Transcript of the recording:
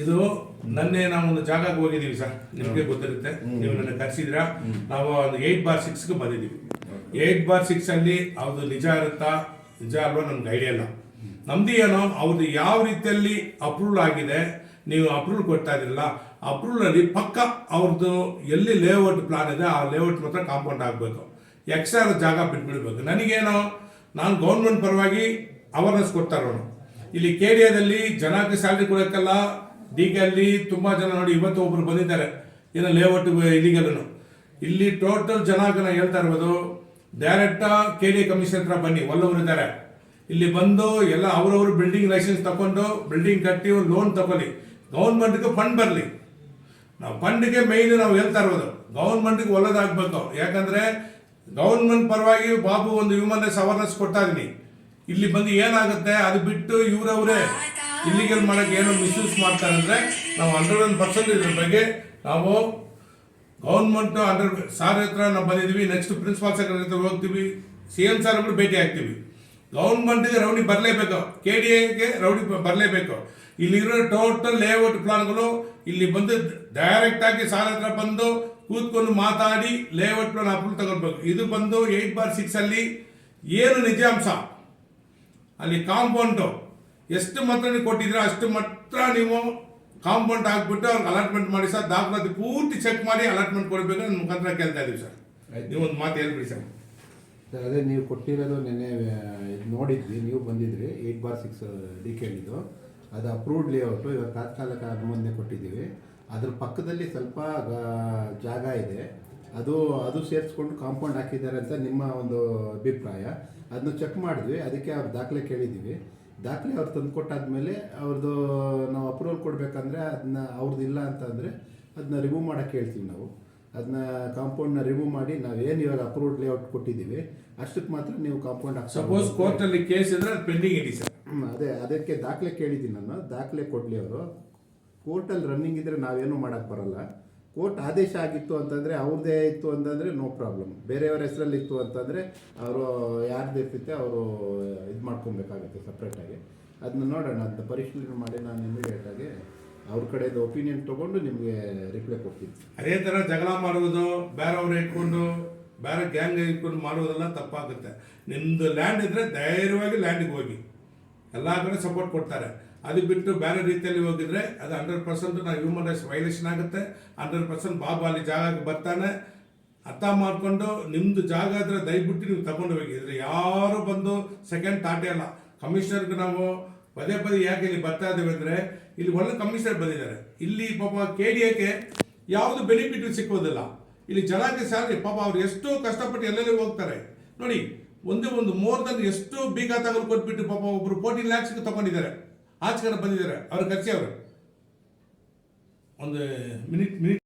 ಇದು ನನ್ನೆ ನಾವು ಒಂದು ಜಾಗಕ್ಕೆ ಹೋಗಿದ್ದೀವಿ ಸರ್. ನಿಮಗೆ ಗೊತ್ತಿರುತ್ತೆ. ನೀವು ನನ್ನ ಕರೆಸಿದ್ರ? ನಾವು ಒಂದು ಏಟ್ ಬಾರ್ ಸಿಕ್ಸ್ಗೆ ಬಂದಿದ್ದೀವಿ. ಏಟ್ ಬಾರ್ ಸಿಕ್ಸ್ ಅಲ್ಲಿ ಅವ್ರದ್ದು ನಿಜ ಇರುತ್ತಾ, ನಿಜ ಅಲ್ವಾ ನಮ್ಗೆ ಐಡಿಯಾ ಇಲ್ಲ. ನಮ್ದು ಏನೋ ಅವ್ರದ್ದು ಯಾವ ರೀತಿಯಲ್ಲಿ ಅಪ್ರೂವಲ್ ಆಗಿದೆ, ನೀವು ಅಪ್ರೂವಲ್ ಕೊಡ್ತಾ ಇದ್ರಲ್ಲ ಅಪ್ರೂವಲ್ ಅಲ್ಲಿ ಪಕ್ಕ ಅವ್ರದ್ದು ಎಲ್ಲಿ ಲೇಔಟ್ ಪ್ಲಾನ್ ಇದೆ, ಆ ಲೇಔಟ್ ಮಾತ್ರ ಕಾಂಪೌಂಡ್ ಆಗಬೇಕು. ಎಕ್ಸ್ಟ್ರಾ ಜಾಗ ಬಿಟ್ಬಿಡ್ಬೇಕು. ನನಗೇನೋ, ನಾನು ಗೌರ್ಮೆಂಟ್ ಪರವಾಗಿ ಅವೇರ್ನೆಸ್ ಕೊಡ್ತಾ ಇರೋಣ ಇಲ್ಲಿ ಕೇರಿಯಾದಲ್ಲಿ ಜನಕ್ಕೆ ಸ್ಯಾಲ್ರಿ ಕೊಡೋಕ್ಕಲ್ಲ ಡಿ ಅಲ್ಲಿ ತುಂಬಾ ಜನ ನೋಡಿ ಇವತ್ತು ಒಬ್ಬರು ಬಂದಿದ್ದಾರೆ. ಏನೋ ಲೇಔಟ್ ಇಲ್ಲಿಗಲ್ಲೂ ಇಲ್ಲಿ ಟೋಟಲ್ ಜನಾಂಗನ ಹೇಳ್ತಾ ಇರ್ಬೋದು ಡೈರೆಕ್ಟ್ ಕೆ ಡಿ ಕಮಿಷನ್ ಹತ್ರ ಬನ್ನಿ, ಒಲ್ಲವರು ಇದ್ದಾರೆ. ಇಲ್ಲಿ ಬಂದು ಎಲ್ಲ ಅವರವರು ಬಿಲ್ಡಿಂಗ್ ಲೈಸೆನ್ಸ್ ತಗೊಂಡು ಬಿಲ್ಡಿಂಗ್ ಕಟ್ಟಿ ಲೋನ್ ತಗೊಳ್ಳಿ ಗೌರ್ಮೆಂಟ್ಗೆ ಫಂಡ್ ಬರಲಿ. ನಾವು ಫಂಡ್ಗೆ ಮೈನ್ ನಾವು ಹೇಳ್ತಾ ಇರೋದು ಗೌರ್ಮೆಂಟ್ಗೆ ಒಳ್ಳೇದಾಗಬೇಕು. ಯಾಕಂದ್ರೆ ಗೌರ್ಮೆಂಟ್ ಪರವಾಗಿ ಬಾಬು ಒಂದು ಹ್ಯೂಮನ್ ರೈಟ್ಸ್ ಅವೇರ್ನೆಸ್ ಕೊಡ್ತಾ ಇಲ್ಲಿ ಬಂದು ಏನಾಗುತ್ತೆ, ಅದು ಬಿಟ್ಟು ಇವ್ರವ್ರೇ. ಇಲ್ಲಿಗಲ್ ಮಾಡೋಕ್ಕೆ ಏನೋ ಮಿಸ್ಯೂಸ್ ಮಾಡ್ತಾರೆ ಅಂದರೆ ನಾವು ಹಂಡ್ರೆಡ್ ಒನ್ ಪರ್ಸೆಂಟ್ ಇದ್ರ ಬಗ್ಗೆ ನಾವು ಗೌರ್ಮೆಂಟ್ ಅಂಡರ್ ಸಾರ್ ಹತ್ರ ನಾವು ಬಂದಿದ್ದೀವಿ ನೆಕ್ಸ್ಟ್ ಪ್ರಿನ್ಸಿಪಾಲ್ ಸೆಕ್ರೆಟರಿ ಹತ್ರ ಹೋಗ್ತೀವಿ. ಸಿ ಎಂ ಸಾರ್ ಕೂಡ ಭೇಟಿ ಆಗ್ತೀವಿ. ಗೌರ್ಮೆಂಟ್ಗೆ ರೌಡಿ ಬರಲೇಬೇಕು. ಕೆ ಡಿ ಎಗೆ ರೌಡಿ ಬರಲೇಬೇಕು. ಇಲ್ಲಿರೋ ಟೋಟಲ್ ಲೇಔಟ್ ಪ್ಲಾನ್ಗಳು ಇಲ್ಲಿ ಬಂದು ಡೈರೆಕ್ಟ್ ಆಗಿ ಸಾರ್ ಹತ್ರ ಬಂದು ಕೂತ್ಕೊಂಡು ಮಾತಾಡಿ ಲೇಔಟ್ ಪ್ಲಾನ್ ಅಪ್ರೂವ್ ತಗೊಳ್ಬೇಕು. ಇದು ಬಂದು ಏಟ್ ಬಾರ್ ಸಿಕ್ಸ್ ಅಲ್ಲಿ ಏನು ನಿಜಾಂಶ? ಅಲ್ಲಿ ಕಾಂಪೌಂಡು ಎಷ್ಟು ಮಾತ್ರ ನೀವು ಕೊಟ್ಟಿದ್ರೆ ಅಷ್ಟು ಮಾತ್ರ ನೀವು ಕಾಂಪೌಂಡ್ ಹಾಕ್ಬಿಟ್ಟು ಅವ್ರಿಗೆ ಅಲಾಟ್ಮೆಂಟ್ ಮಾಡಿ ಸರ್. ದಾಖಲಾತಿ ಪೂರ್ತಿ ಚೆಕ್ ಮಾಡಿ ಅಲಾಟ್ಮೆಂಟ್ ಕೊಡಬೇಕು ನನ್ನ ಮುಖಾಂತರ ಕೇಳ್ತಾ ಇದೀವಿ ಸರ್. ನೀವು ಒಂದು ಮಾತು ಹೇಳ್ಬಿಡಿ ಸರ್. ಸರ್ ಅದೇ ನೀವು ಕೊಟ್ಟಿರೋದು ನಿನ್ನೆ ಇದು ನೋಡಿದ್ವಿ ನೀವು ಬಂದಿದ್ರಿ ಏಯ್ಟ್ ಬಾರ್ ಸಿಕ್ಸ್ ಡಿ ಕೇಳಿದ್ದು ಅದು ಅಪ್ರೂವ್ಡ್ ಲೇಔಟು ಇವಾಗ ತಾತ್ಕಾಲಿಕ ಅನುಮೋದನೆ ಕೊಟ್ಟಿದ್ದೀವಿ. ಅದ್ರ ಪಕ್ಕದಲ್ಲಿ ಸ್ವಲ್ಪ ಗ- ಜಾಗ ಇದೆ. ಅದು ಅದು ಸೇರಿಸ್ಕೊಂಡು ಕಾಂಪೌಂಡ್ ಹಾಕಿದ್ದಾರೆ ಅಂತ ನಿಮ್ಮ ಒಂದು ಅಭಿಪ್ರಾಯ. ಅದನ್ನ ಚೆಕ್ ಮಾಡಿದ್ವಿ ಅದಕ್ಕೆ ಅವ್ರ ದಾಖಲೆ ಕೇಳಿದ್ದೀವಿ. ದಾಖಲೆ ಅವ್ರು ತಂದು ಕೊಟ್ಟಾದ್ಮೇಲೆ ಅವ್ರದ್ದು ನಾವು ಅಪ್ರೂವಲ್ ಕೊಡಬೇಕಂದ್ರೆ ಅದನ್ನ ಅವ್ರದ್ದು ಇಲ್ಲ ಅಂತಂದರೆ ಅದನ್ನ ರಿಮೂವ್ ಮಾಡೋಕ್ಕೆ ಹೇಳ್ತೀವಿ ನಾವು. ಅದನ್ನ ಕಾಂಪೌಂಡ್ನ ರಿಮೂವ್ ಮಾಡಿ ನಾವೇನು ಇವಾಗ ಅಪ್ರೂವ್ಡ್ ಲೇಔಟ್ ಕೊಟ್ಟಿದ್ದೀವಿ ಅಷ್ಟಕ್ಕೆ ಮಾತ್ರ ನೀವು ಕಾಂಪೌಂಡ್ ಸಪೋಸ್ ಕೋರ್ಟಲ್ಲಿ ಕೇಸ್ ಇದ್ರೆ ಪೆಂಡಿಂಗ್ ಇಡಿ ಸರ್. ಅದೇ ಅದಕ್ಕೆ ದಾಖಲೆ ಕೇಳಿದ್ದೀನಿ ನಾನು. ದಾಖಲೆ ಕೊಡಲಿ ಅವರು. ಕೋರ್ಟಲ್ಲಿ ರನ್ನಿಂಗ್ ಇದ್ದರೆ ನಾವೇನು ಮಾಡೋಕ್ಕೆ ಬರಲ್ಲ. ಕೋರ್ಟ್ ಆದೇಶ ಆಗಿತ್ತು ಅಂತಂದರೆ ಅವ್ರದ್ದೇ ಇತ್ತು ಅಂತಂದರೆ ನೋ ಪ್ರಾಬ್ಲಮ್ ಬೇರೆಯವ್ರ ಹೆಸರಲ್ಲಿ ಇತ್ತು ಅಂತಂದರೆ ಅವರು ಯಾರ್ದು ಇರ್ತೈತೆ ಅವರು ಇದು ಮಾಡ್ಕೊಬೇಕಾಗುತ್ತೆ ಸಪ್ರೇಟಾಗಿ ಅದನ್ನ ನೋಡೋಣ ಅದನ್ನ ಪರಿಶೀಲನೆ ಮಾಡಿ ನಾನು ಇಮಿಡಿಯೇಟಾಗಿ ಅವ್ರ ಕಡೆಯಿಂದ ಒಪಿನಿಯನ್ ತೊಗೊಂಡು ನಿಮಗೆ ರಿಪ್ಲೈ ಕೊಡ್ತೀನಿ. ಅದೇ ಥರ ಜಗಳ ಮಾಡುವುದು ಬೇರೆಯವ್ರು ಇಟ್ಕೊಂಡು ಬೇರೆ ಗ್ಯಾಂಗ್ ಇಟ್ಕೊಂಡು ಮಾಡುವುದೆಲ್ಲ ತಪ್ಪಾಗುತ್ತೆ. ನಿಮ್ಮದು ಲ್ಯಾಂಡ್ ಇದ್ದರೆ ಧೈರ್ಯವಾಗಿ ಲ್ಯಾಂಡಿಗೆ ಹೋಗಿ. ಎಲ್ಲ ಕಡೆ ಸಪೋರ್ಟ್ ಕೊಡ್ತಾರೆ. ಅದು ಬಿಟ್ಟು ಬೇರೆ ರೀತಿಯಲ್ಲಿ ಹೋಗಿದ್ರೆ ಅದು ಹಂಡ್ರೆಡ್ ಪರ್ಸೆಂಟ್ ನಾವು ಹ್ಯೂಮನ್ ರೈಟ್ಸ್ ವೈಲೇಷನ್ ಆಗುತ್ತೆ. ಹಂಡ್ರೆಡ್ ಪರ್ಸೆಂಟ್ ಬಾಬು ಅಲ್ಲಿ ಜಾಗಕ್ಕೆ ಬರ್ತಾನೆ. ಅರ್ಥ ಮಾಡಿಕೊಂಡು ನಿಮ್ಮದು ಜಾಗ ಆದ್ರೆ ದಯವಿಟ್ಟು ನೀವು ತಗೊಂಡು ಹೋಗಿ. ಇದ್ರೆ ಯಾರು ಬಂದು ಸೆಕೆಂಡ್ ತಾಟೆ ಅಲ್ಲ. ಕಮಿಷನರ್ಗೆ ನಾವು ಪದೇ ಪದೇ ಯಾಕೆ ಇಲ್ಲಿ ಬರ್ತಾ ಇದ್ದೇವೆ ಅಂದರೆ, ಇಲ್ಲಿ ಒಳ್ಳೆ ಕಮಿಷನರ್ ಬಂದಿದ್ದಾರೆ. ಇಲ್ಲಿ ಪಾಪ ಕೆ ಡಿ ಎಕ್ಕೆ ಯಾವುದು ಬೆನಿಫಿಟ್ ಸಿಕ್ಕೋದಿಲ್ಲ. ಇಲ್ಲಿ ಜನಕ್ಕೆ ಸ್ಯಾಲ್ರಿ ಪಾಪ ಅವ್ರು ಎಷ್ಟೋ ಕಷ್ಟಪಟ್ಟು ಎಲ್ಲೆಲ್ಲಿ ಹೋಗ್ತಾರೆ. ನೋಡಿ, ಒಂದೇ ಒಂದು ಮೋರ್ ದನ್ ಎಷ್ಟು ಬೀಗ ತಗೊಂಡು ಕೊಟ್ಬಿಟ್ಟು ಪಾಪ ಒಬ್ರು ಫೋರ್ಟೀನ್ ಲ್ಯಾಕ್ಸ್ಗೆ ತಗೊಂಡಿದ್ದಾರೆ. ಆಚೆ ಕಡೆ ಬಂದಿದ್ದಾರೆ ಅವ್ರು ಖರ್ಚಿ ಅವರು. ಒಂದು ಮಿನಿಟ್ ಮಿನಿಟ್.